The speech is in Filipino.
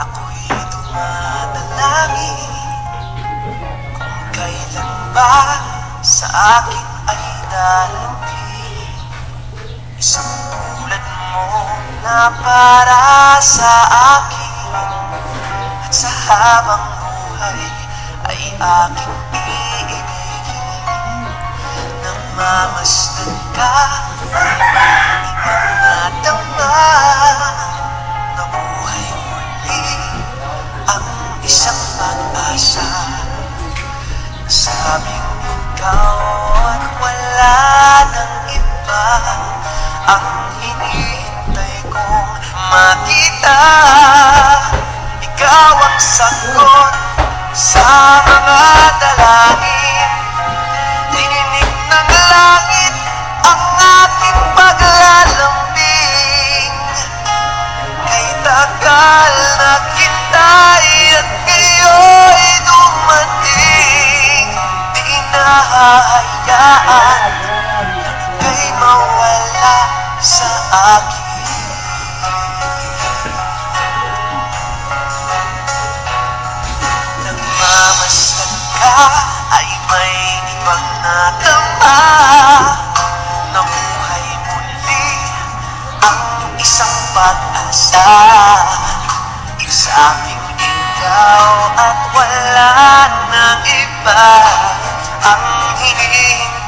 ako'y dumadalangin Kung kailan ba sa akin ay darating Isang tulad mo na para sa akin. At sa habang buhay ay aking iibigin. Nang mamasdan ka Sabing ikaw at wala ng iba. Ang hinihintay kong makita Ikaw ang sagot sa mga dalangin nahahayaan na ika'y mawala sa akin. Nang mamasdan ka ay may ibang natama. Nabuhay muli ang isang pag-asa. Isang ikaw at wala nang iba. Ang hinihintay